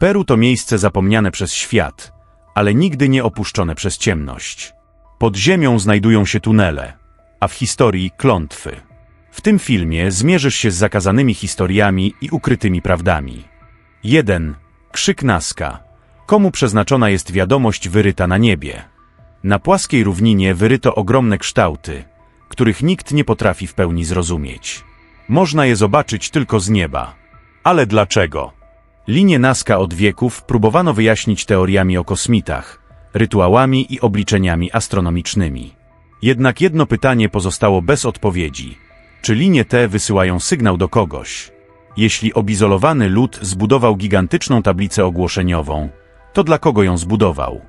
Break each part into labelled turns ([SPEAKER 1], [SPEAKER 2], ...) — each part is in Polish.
[SPEAKER 1] Peru to miejsce zapomniane przez świat, ale nigdy nie opuszczone przez ciemność. Pod ziemią znajdują się tunele, a w historii klątwy. W tym filmie zmierzysz się z zakazanymi historiami i ukrytymi prawdami. 1. Krzyk Naska. Komu przeznaczona jest wiadomość wyryta na niebie? Na płaskiej równinie wyryto ogromne kształty, których nikt nie potrafi w pełni zrozumieć. Można je zobaczyć tylko z nieba. Ale dlaczego? Linie Naska od wieków próbowano wyjaśnić teoriami o kosmitach, rytuałami i obliczeniami astronomicznymi. Jednak jedno pytanie pozostało bez odpowiedzi. Czy linie te wysyłają sygnał do kogoś? Jeśli obizolowany lud zbudował gigantyczną tablicę ogłoszeniową, to dla kogo ją zbudował?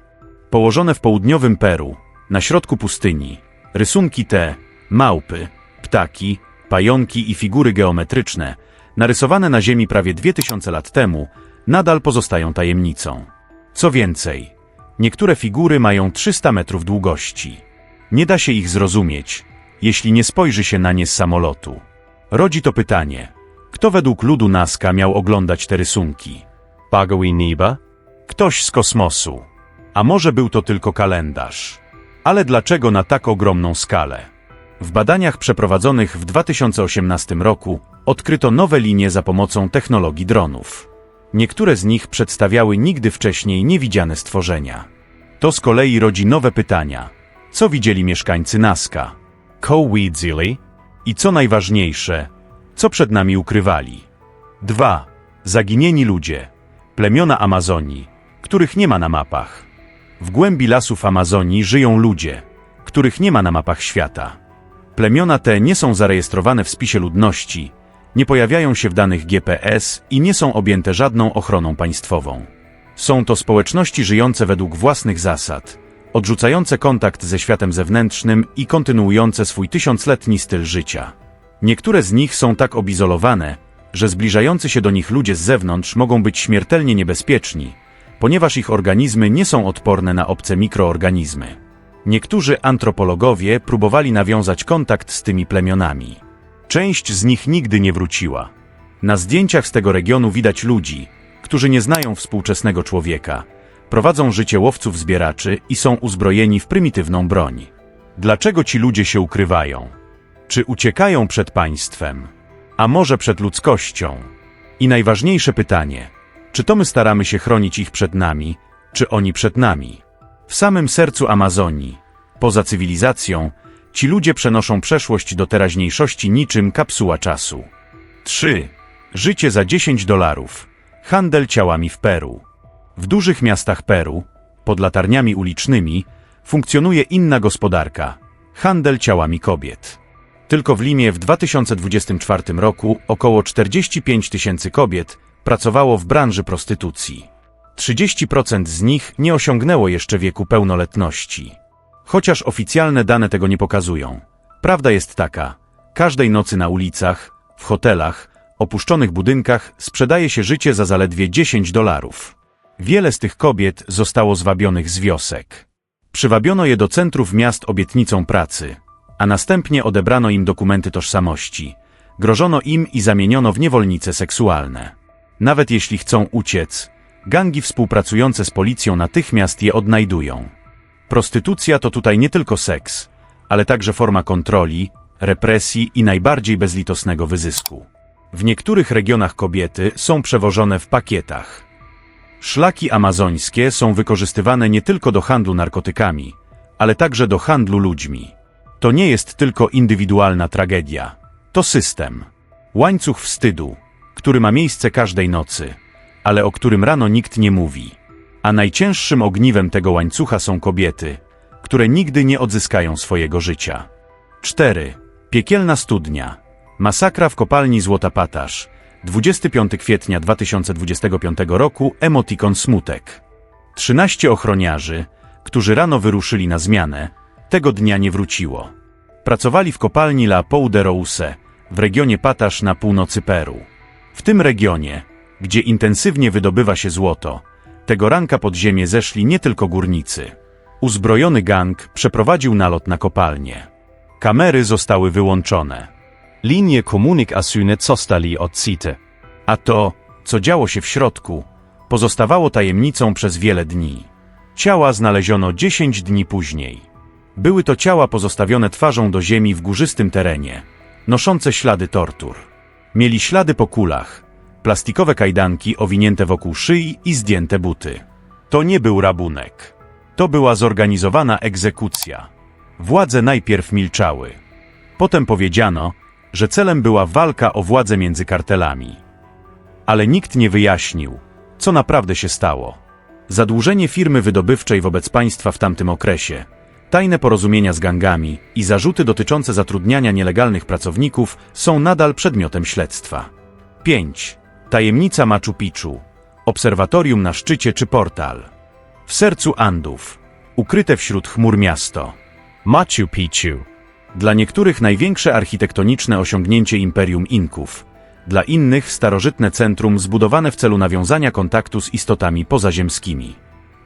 [SPEAKER 1] Położone w południowym Peru, na środku pustyni, rysunki te, małpy, ptaki, pająki i figury geometryczne, narysowane na Ziemi prawie 2000 lat temu, nadal pozostają tajemnicą. Co więcej, niektóre figury mają 300 metrów długości. Nie da się ich zrozumieć, jeśli nie spojrzy się na nie z samolotu. Rodzi to pytanie, kto według ludu Nazca miał oglądać te rysunki?
[SPEAKER 2] Bagawi Niba?
[SPEAKER 1] Ktoś z kosmosu. A może był to tylko kalendarz? Ale dlaczego na tak ogromną skalę? W badaniach przeprowadzonych w 2018 roku odkryto nowe linie za pomocą technologii dronów. Niektóre z nich przedstawiały nigdy wcześniej niewidziane stworzenia. To z kolei rodzi nowe pytania. Co widzieli mieszkańcy Nazca?
[SPEAKER 2] Kowidzili?
[SPEAKER 1] I co najważniejsze, co przed nami ukrywali? 2. Zaginieni ludzie. Plemiona Amazonii, których nie ma na mapach. W głębi lasów Amazonii żyją ludzie, których nie ma na mapach świata. Plemiona te nie są zarejestrowane w spisie ludności, nie pojawiają się w danych GPS i nie są objęte żadną ochroną państwową. Są to społeczności żyjące według własnych zasad, odrzucające kontakt ze światem zewnętrznym i kontynuujące swój tysiącletni styl życia. Niektóre z nich są tak obizolowane, że zbliżający się do nich ludzie z zewnątrz mogą być śmiertelnie niebezpieczni, ponieważ ich organizmy nie są odporne na obce mikroorganizmy. Niektórzy antropologowie próbowali nawiązać kontakt z tymi plemionami. Część z nich nigdy nie wróciła. Na zdjęciach z tego regionu widać ludzi, którzy nie znają współczesnego człowieka, prowadzą życie łowców-zbieraczy i są uzbrojeni w prymitywną broń. Dlaczego ci ludzie się ukrywają? Czy uciekają przed państwem? A może przed ludzkością? I najważniejsze pytanie, czy to my staramy się chronić ich przed nami, czy oni przed nami? W samym sercu Amazonii, poza cywilizacją, ci ludzie przenoszą przeszłość do teraźniejszości niczym kapsuła czasu. 3. Życie za 10 dolarów. Handel ciałami w Peru. W dużych miastach Peru, pod latarniami ulicznymi, funkcjonuje inna gospodarka handel ciałami kobiet. Tylko w Limie w 2024 roku około 45 tysięcy kobiet pracowało w branży prostytucji. 30% z nich nie osiągnęło jeszcze wieku pełnoletności. Chociaż oficjalne dane tego nie pokazują. Prawda jest taka: każdej nocy na ulicach, w hotelach, opuszczonych budynkach sprzedaje się życie za zaledwie 10 dolarów. Wiele z tych kobiet zostało zwabionych z wiosek. Przywabiono je do centrów miast obietnicą pracy, a następnie odebrano im dokumenty tożsamości. Grożono im i zamieniono w niewolnice seksualne. Nawet jeśli chcą uciec, gangi współpracujące z policją natychmiast je odnajdują. Prostytucja to tutaj nie tylko seks, ale także forma kontroli, represji i najbardziej bezlitosnego wyzysku. W niektórych regionach kobiety są przewożone w pakietach. Szlaki amazońskie są wykorzystywane nie tylko do handlu narkotykami, ale także do handlu ludźmi. To nie jest tylko indywidualna tragedia. To system. Łańcuch wstydu, który ma miejsce każdej nocy, ale o którym rano nikt nie mówi. A najcięższym ogniwem tego łańcucha są kobiety, które nigdy nie odzyskają swojego życia. 4. Piekielna studnia. Masakra w kopalni Złota Patasz. 25 kwietnia 2025 roku emotikon smutek. 13 ochroniarzy, którzy rano wyruszyli na zmianę, tego dnia nie wróciło. Pracowali w kopalni La Pou w regionie Patasz na północy Peru. W tym regionie, gdzie intensywnie wydobywa się złoto, tego ranka pod ziemię zeszli nie tylko górnicy. Uzbrojony gang przeprowadził nalot na kopalnię. Kamery zostały wyłączone.
[SPEAKER 2] Linie komunikacyjne zostali odcite.
[SPEAKER 1] A to, co działo się w środku, pozostawało tajemnicą przez wiele dni. Ciała znaleziono 10 dni później. Były to ciała pozostawione twarzą do ziemi w górzystym terenie, noszące ślady tortur. Mieli ślady po kulach, plastikowe kajdanki owinięte wokół szyi i zdjęte buty. To nie był rabunek. To była zorganizowana egzekucja. Władze najpierw milczały. Potem powiedziano, że celem była walka o władzę między kartelami. Ale nikt nie wyjaśnił, co naprawdę się stało. Zadłużenie firmy wydobywczej wobec państwa w tamtym okresie, tajne porozumienia z gangami i zarzuty dotyczące zatrudniania nielegalnych pracowników są nadal przedmiotem śledztwa. 5. Tajemnica Machu Picchu. Obserwatorium na szczycie czy portal. W sercu Andów. Ukryte wśród chmur miasto.
[SPEAKER 2] Machu Picchu.
[SPEAKER 1] Dla niektórych największe architektoniczne osiągnięcie imperium Inków, dla innych starożytne centrum zbudowane w celu nawiązania kontaktu z istotami pozaziemskimi.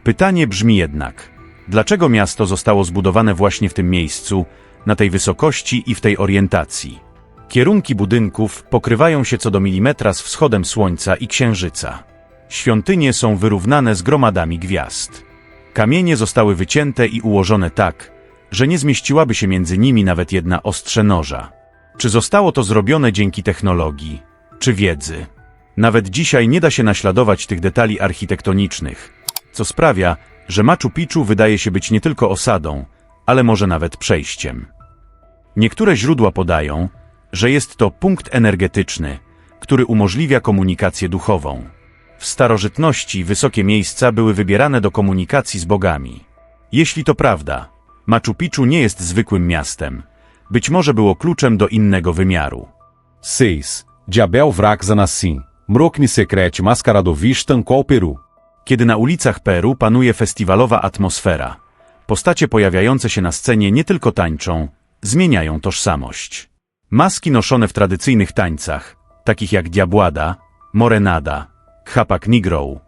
[SPEAKER 1] Pytanie brzmi jednak, dlaczego miasto zostało zbudowane właśnie w tym miejscu, na tej wysokości i w tej orientacji? Kierunki budynków pokrywają się co do milimetra z wschodem słońca i księżyca. Świątynie są wyrównane z gromadami gwiazd. Kamienie zostały wycięte i ułożone tak, że nie zmieściłaby się między nimi nawet jedna ostrze noża. Czy zostało to zrobione dzięki technologii, czy wiedzy? Nawet dzisiaj nie da się naśladować tych detali architektonicznych, co sprawia, że Machu Picchu wydaje się być nie tylko osadą, ale może nawet przejściem. Niektóre źródła podają, że jest to punkt energetyczny, który umożliwia komunikację duchową. W starożytności wysokie miejsca były wybierane do komunikacji z bogami. Jeśli to prawda, Machu Picchu nie jest zwykłym miastem. Być może było kluczem do innego wymiaru.
[SPEAKER 3] 6. Diabel Vrax Anassim. Mrokni Secret Mascaradowish tancou Peru.
[SPEAKER 1] Kiedy na ulicach Peru panuje festiwalowa atmosfera, postacie pojawiające się na scenie nie tylko tańczą, zmieniają tożsamość. Maski noszone w tradycyjnych tańcach, takich jak diabłada, morenada, chapak negro,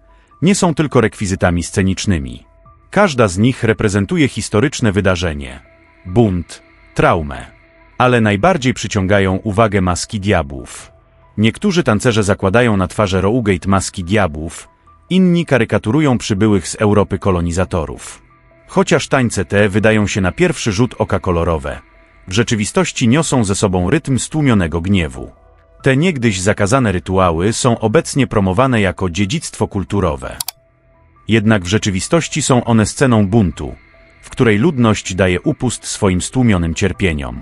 [SPEAKER 1] nie są tylko rekwizytami scenicznymi. Każda z nich reprezentuje historyczne wydarzenie, bunt, traumę. Ale najbardziej przyciągają uwagę maski diabłów. Niektórzy tancerze zakładają na twarze Rougate maski diabłów, inni karykaturują przybyłych z Europy kolonizatorów. Chociaż tańce te wydają się na pierwszy rzut oka kolorowe, w rzeczywistości niosą ze sobą rytm stłumionego gniewu. Te niegdyś zakazane rytuały są obecnie promowane jako dziedzictwo kulturowe. Jednak w rzeczywistości są one sceną buntu, w której ludność daje upust swoim stłumionym cierpieniom.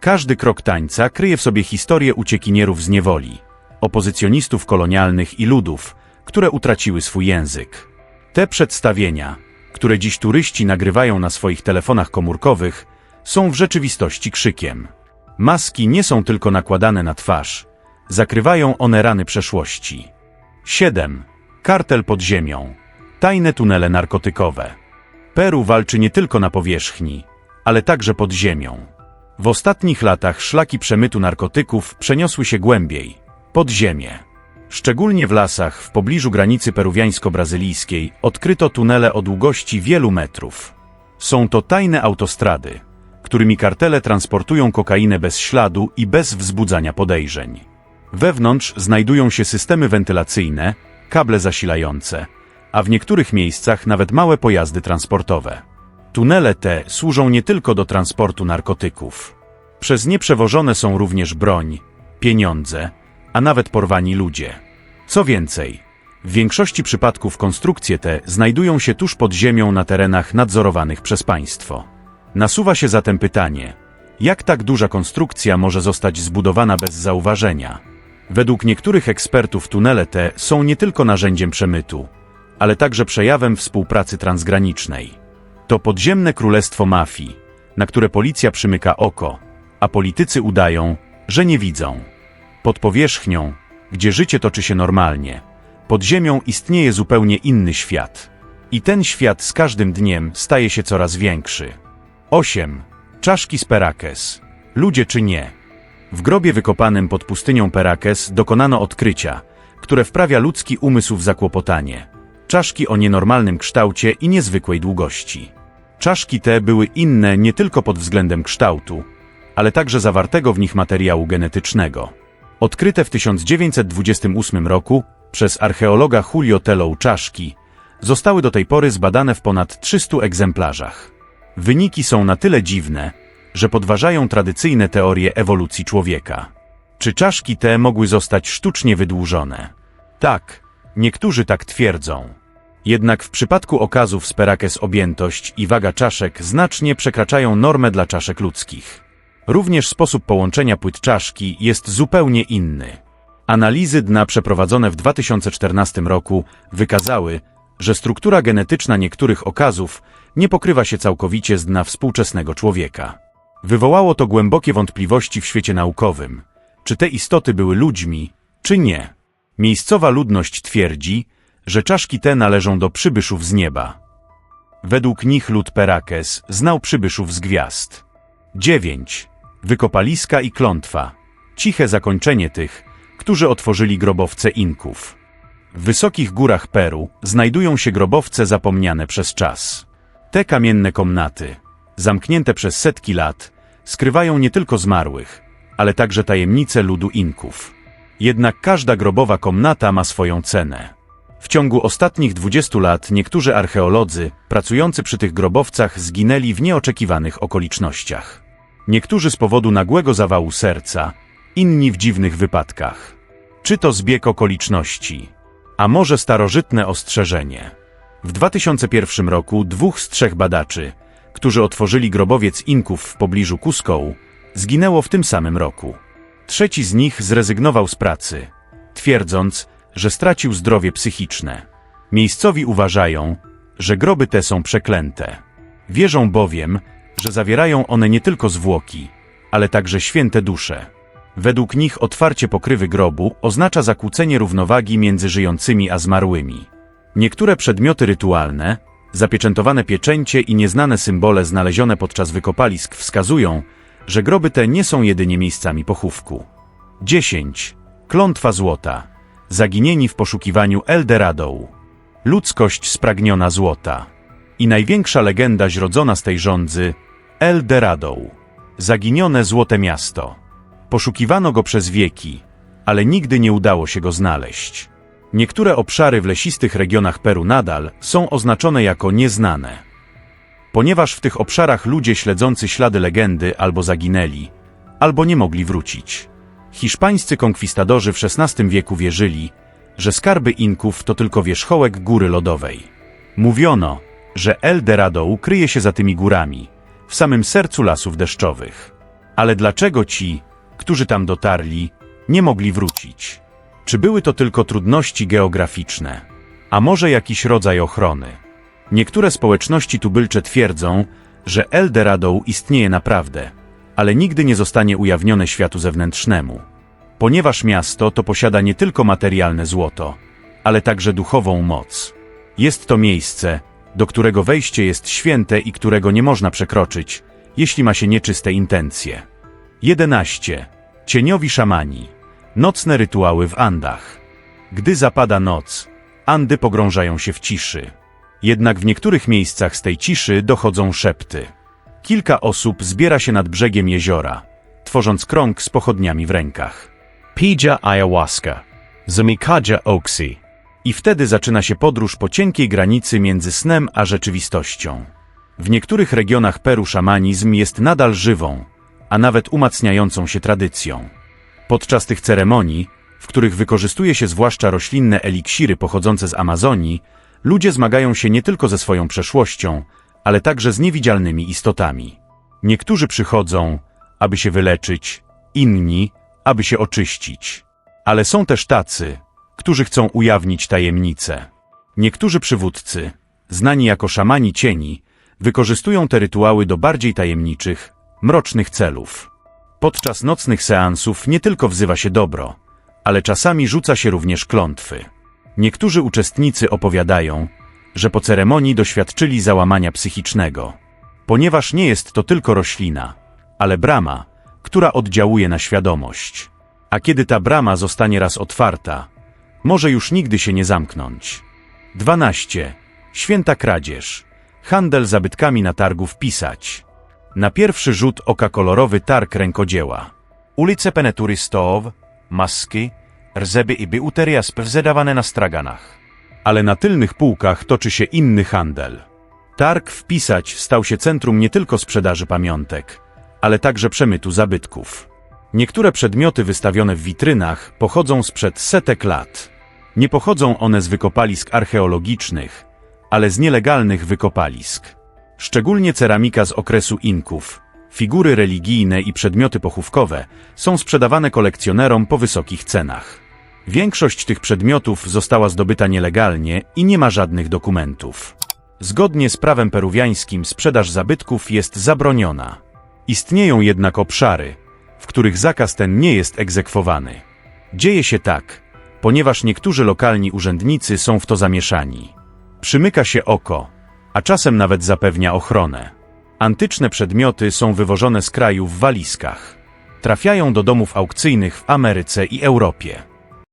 [SPEAKER 1] Każdy krok tańca kryje w sobie historię uciekinierów z niewoli, opozycjonistów kolonialnych i ludów, które utraciły swój język. Te przedstawienia, które dziś turyści nagrywają na swoich telefonach komórkowych, są w rzeczywistości krzykiem. Maski nie są tylko nakładane na twarz, zakrywają one rany przeszłości. 7. Kartel pod ziemią. Tajne tunele narkotykowe. Peru walczy nie tylko na powierzchni, ale także pod ziemią. W ostatnich latach szlaki przemytu narkotyków przeniosły się głębiej, pod ziemię. Szczególnie w lasach w pobliżu granicy peruwiańsko-brazylijskiej odkryto tunele o długości wielu metrów. Są to tajne autostrady, którymi kartele transportują kokainę bez śladu i bez wzbudzania podejrzeń. Wewnątrz znajdują się systemy wentylacyjne, kable zasilające, a w niektórych miejscach nawet małe pojazdy transportowe. Tunele te służą nie tylko do transportu narkotyków. Przez nie przewożone są również broń, pieniądze, a nawet porwani ludzie. Co więcej, w większości przypadków konstrukcje te znajdują się tuż pod ziemią na terenach nadzorowanych przez państwo. Nasuwa się zatem pytanie, jak tak duża konstrukcja może zostać zbudowana bez zauważenia? Według niektórych ekspertów tunele te są nie tylko narzędziem przemytu, ale także przejawem współpracy transgranicznej. To podziemne królestwo mafii, na które policja przymyka oko, a politycy udają, że nie widzą. Pod powierzchnią, gdzie życie toczy się normalnie, pod ziemią istnieje zupełnie inny świat. I ten świat z każdym dniem staje się coraz większy. 8. Czaszki z Perakes. Ludzie czy nie? W grobie wykopanym pod pustynią Perakes dokonano odkrycia, które wprawia ludzki umysł w zakłopotanie. Czaszki o nienormalnym kształcie i niezwykłej długości. Czaszki te były inne nie tylko pod względem kształtu, ale także zawartego w nich materiału genetycznego. Odkryte w 1928 roku, przez archeologa Julio Telou czaszki zostały do tej pory zbadane w ponad 300 egzemplarzach. Wyniki są na tyle dziwne, że podważają tradycyjne teorie ewolucji człowieka. Czy czaszki te mogły zostać sztucznie wydłużone? Tak, niektórzy tak twierdzą. Jednak w przypadku okazów Sperakes objętość i waga czaszek znacznie przekraczają normę dla czaszek ludzkich. Również sposób połączenia płyt czaszki jest zupełnie inny. Analizy dna przeprowadzone w 2014 roku wykazały, że struktura genetyczna niektórych okazów nie pokrywa się całkowicie z dna współczesnego człowieka. Wywołało to głębokie wątpliwości w świecie naukowym, czy te istoty były ludźmi, czy nie. Miejscowa ludność twierdzi, że czaszki te należą do przybyszów z nieba. Według nich lud Perakes znał przybyszów z gwiazd. 9. Wykopaliska i klątwa. Ciche zakończenie tych, którzy otworzyli grobowce Inków. W wysokich górach Peru znajdują się grobowce zapomniane przez czas. Te kamienne komnaty, zamknięte przez setki lat, skrywają nie tylko zmarłych, ale także tajemnice ludu Inków. Jednak każda grobowa komnata ma swoją cenę. W ciągu ostatnich 20 lat niektórzy archeolodzy pracujący przy tych grobowcach zginęli w nieoczekiwanych okolicznościach. Niektórzy z powodu nagłego zawału serca, inni w dziwnych wypadkach. Czy to zbieg okoliczności? A może starożytne ostrzeżenie? W 2001 roku dwóch z trzech badaczy, którzy otworzyli grobowiec Inków w pobliżu Cusco, zginęło w tym samym roku. Trzeci z nich zrezygnował z pracy, twierdząc, że stracił zdrowie psychiczne. Miejscowi uważają, że groby te są przeklęte. Wierzą bowiem, że zawierają one nie tylko zwłoki, ale także święte dusze. Według nich otwarcie pokrywy grobu oznacza zakłócenie równowagi między żyjącymi a zmarłymi. Niektóre przedmioty rytualne, zapieczętowane pieczęcie i nieznane symbole znalezione podczas wykopalisk wskazują, że groby te nie są jedynie miejscami pochówku. 10. Klątwa złota. Zaginieni w poszukiwaniu Eldorado. Ludzkość spragniona złota. I największa legenda zrodzona z tej rządzy Eldorado. Zaginione złote miasto. Poszukiwano go przez wieki, ale nigdy nie udało się go znaleźć. Niektóre obszary w lesistych regionach Peru nadal są oznaczone jako nieznane. Ponieważ w tych obszarach ludzie śledzący ślady legendy albo zaginęli, albo nie mogli wrócić. Hiszpańscy konkwistadorzy w XVI wieku wierzyli, że skarby Inków to tylko wierzchołek góry lodowej. Mówiono, że El Dorado kryje się za tymi górami, w samym sercu lasów deszczowych. Ale dlaczego ci, którzy tam dotarli, nie mogli wrócić? Czy były to tylko trudności geograficzne? A może jakiś rodzaj ochrony? Niektóre społeczności tubylcze twierdzą, że El Dorado istnieje naprawdę, ale nigdy nie zostanie ujawnione światu zewnętrznemu. Ponieważ miasto to posiada nie tylko materialne złoto, ale także duchową moc. Jest to miejsce, do którego wejście jest święte i którego nie można przekroczyć, jeśli ma się nieczyste intencje. 11. Cieniowi szamani. Nocne rytuały w Andach. Gdy zapada noc, Andy pogrążają się w ciszy. Jednak w niektórych miejscach z tej ciszy dochodzą szepty. Kilka osób zbiera się nad brzegiem jeziora, tworząc krąg z pochodniami w rękach.
[SPEAKER 2] Pija ayahuasca. Zamikaja oxy.
[SPEAKER 1] I wtedy zaczyna się podróż po cienkiej granicy między snem a rzeczywistością. W niektórych regionach Peru szamanizm jest nadal żywą, a nawet umacniającą się tradycją. Podczas tych ceremonii, w których wykorzystuje się zwłaszcza roślinne eliksiry pochodzące z Amazonii, ludzie zmagają się nie tylko ze swoją przeszłością, ale także z niewidzialnymi istotami. Niektórzy przychodzą, aby się wyleczyć, inni, aby się oczyścić. Ale są też tacy, którzy chcą ujawnić tajemnice. Niektórzy przywódcy, znani jako szamani cieni, wykorzystują te rytuały do bardziej tajemniczych, mrocznych celów. Podczas nocnych seansów nie tylko wzywa się dobro, ale czasami rzuca się również klątwy. Niektórzy uczestnicy opowiadają, że po ceremonii doświadczyli załamania psychicznego, ponieważ nie jest to tylko roślina, ale brama, która oddziałuje na świadomość. A kiedy ta brama zostanie raz otwarta, może już nigdy się nie zamknąć. 12. Święta kradzież. Handel zabytkami na targu wpisać. Na pierwszy rzut oka kolorowy targ rękodzieła. Ulice peneturystow, maski, rzeby i biuteria sprzedawane na straganach. Ale na tylnych półkach toczy się inny handel. Targ w Pisać stał się centrum nie tylko sprzedaży pamiątek, ale także przemytu zabytków. Niektóre przedmioty wystawione w witrynach pochodzą sprzed setek lat. Nie pochodzą one z wykopalisk archeologicznych, ale z nielegalnych wykopalisk. Szczególnie ceramika z okresu Inków, figury religijne i przedmioty pochówkowe są sprzedawane kolekcjonerom po wysokich cenach. Większość tych przedmiotów została zdobyta nielegalnie i nie ma żadnych dokumentów. Zgodnie z prawem peruwiańskim sprzedaż zabytków jest zabroniona. Istnieją jednak obszary, w których zakaz ten nie jest egzekwowany. Dzieje się tak, ponieważ niektórzy lokalni urzędnicy są w to zamieszani. Przymyka się oko, a czasem nawet zapewnia ochronę. Antyczne przedmioty są wywożone z kraju w walizkach. Trafiają do domów aukcyjnych w Ameryce i Europie.